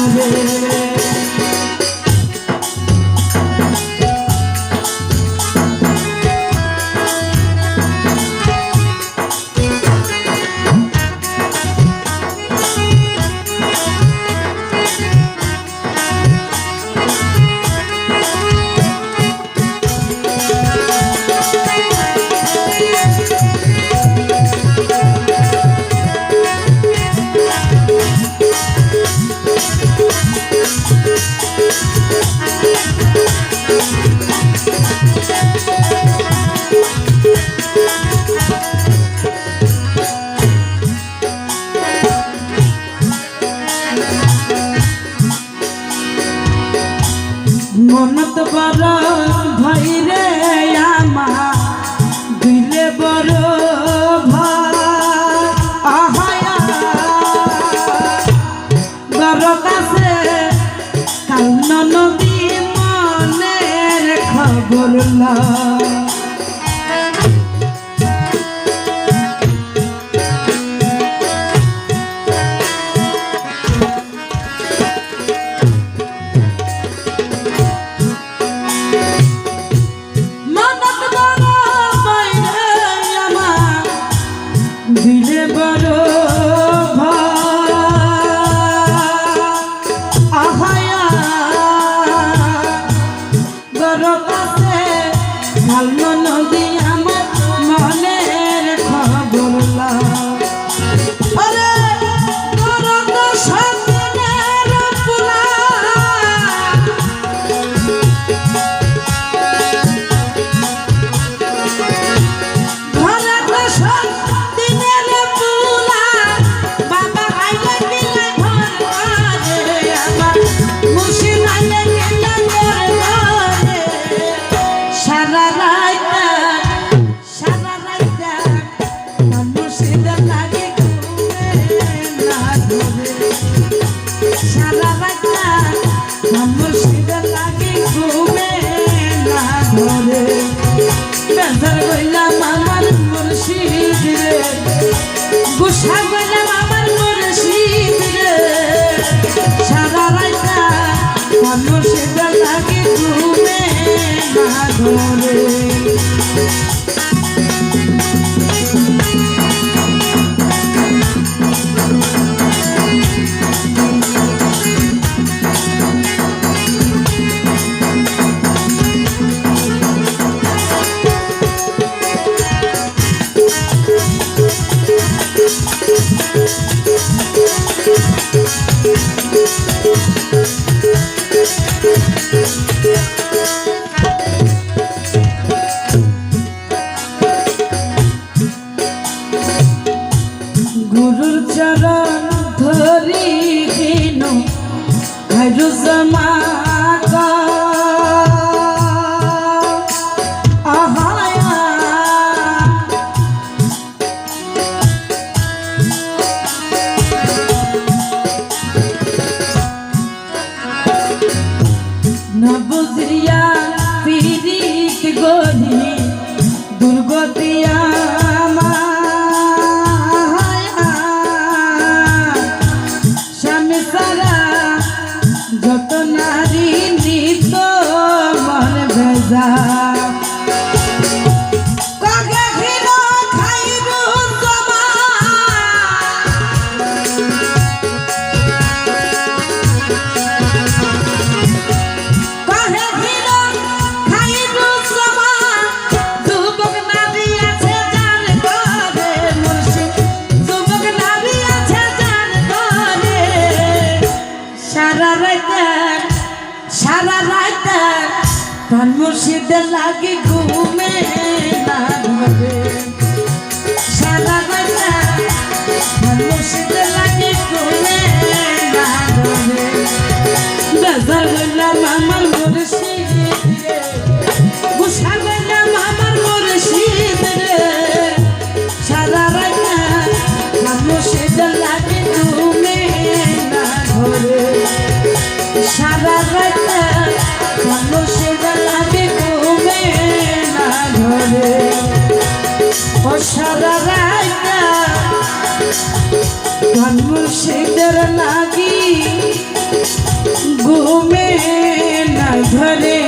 হবে মনত বড় ভাই রে আমা দিলে বড় ভাই। আহায়া বড় কাছে কান্ন নবী মনের খবর লা কুশাগলাম আমার মুর্শিদ রে। সারা রাইতা মানুষ লাগে তুমি মাধুরে না বুঝিয়া পিড়িত গলি দুর্গতিয়া ধান মুর্শিদ লাগে ঘুমে ধান সারা বাজার ধান মুর্শিদ সারা রায়না। গান মুর্শিদের লাগি। ঘুমে না ধরে